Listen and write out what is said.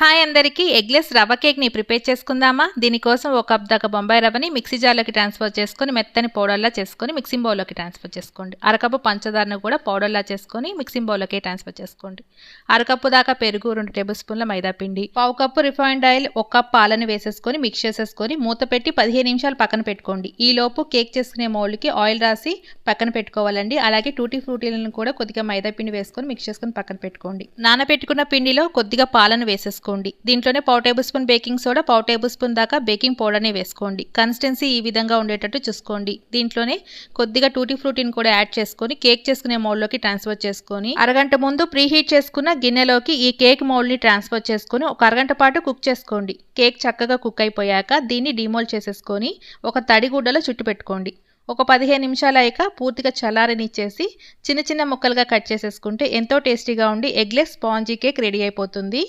Hi అందరికీ eggless రవ్వ కేక్ని ప్రిపేర్ చేసుకుందామా? దీనికోసం ఒక కప్ దాకా బొంబాయి రవ్వని మిక్సీ జార్లోకి ట్రాన్స్ఫర్ చేసుకొని మెత్తని పౌడర్లా చేసుకొని మిక్సింగ్ బౌల్లోకి ట్రాన్స్ఫర్ చేసుకోండి. అరకప్పు పంచదారను కూడా పౌడర్లా చేసుకొని మిక్సింగ్ బౌల్లోకి ట్రాన్స్ఫర్ చేసుకోండి. అరకప్పు దాకా పెరుగు రెండు టేబుల్ స్పూన్ల మైదా పిండి పావు కప్పు రిఫైండ్ ఆయిల్ ఒక కప్ పాలను వేసేసుకొని మిక్స్ చేసేసుకొని మూత పెట్టి పదిహేను నిమిషాలు పక్కన పెట్టుకోండి. ఈ లోపు కేక్ చేసుకునే మౌల్డ్కి ఆయిల్ రాసి పక్కన పెట్టుకోవాలండి. అలాగే టూటీ ఫ్రూటీలను కూడా కొద్దిగా మైదా పిండి వేసుకొని మిక్స్ చేసుకొని పక్కన పెట్టుకోండి. నానబెట్టుకున్న పిండిలో కొద్దిగా పాలను వేసేసుకోండి. దీంట్లోనే పావు టేబుల్ స్పూన్ బేకింగ్ సోడా పావు టేబుల్ స్పూన్ దాకా బేకింగ్ పౌడర్ని వేసుకోండి. కన్సిస్టెన్సీ ఈ విధంగా ఉండేటట్టు చూసుకోండి. దీంట్లోనే కొద్దిగా టూటీ ఫ్రూటీని కూడా యాడ్ చేసుకొని కేక్ చేసుకునే మౌల్డ్లోకి ట్రాన్స్ఫర్ చేసుకొని అరగంట ముందు ప్రీ హీట్ చేసుకున్న గిన్నెలోకి ఈ కేక్ మౌల్డ్ని ట్రాన్స్ఫర్ చేసుకొని ఒక అరగంట పాటు కుక్ చేసుకోండి. కేక్ చక్కగా కుక్ అయిపోయాక దీన్ని డిమోల్ చేసేసుకొని ఒక తడి గుడ్డలో చుట్టు పెట్టుకోండి. ఒక పదిహేను నిమిషాలు అయ్యాక పూర్తిగా చల్లారనిచ్చేసి చిన్న చిన్న ముక్కలుగా కట్ చేసేసుకుంటే ఎంతో టేస్టీగా ఉండి ఎగ్లెస్ స్పాంజీ కేక్ రెడీ అయిపోతుంది.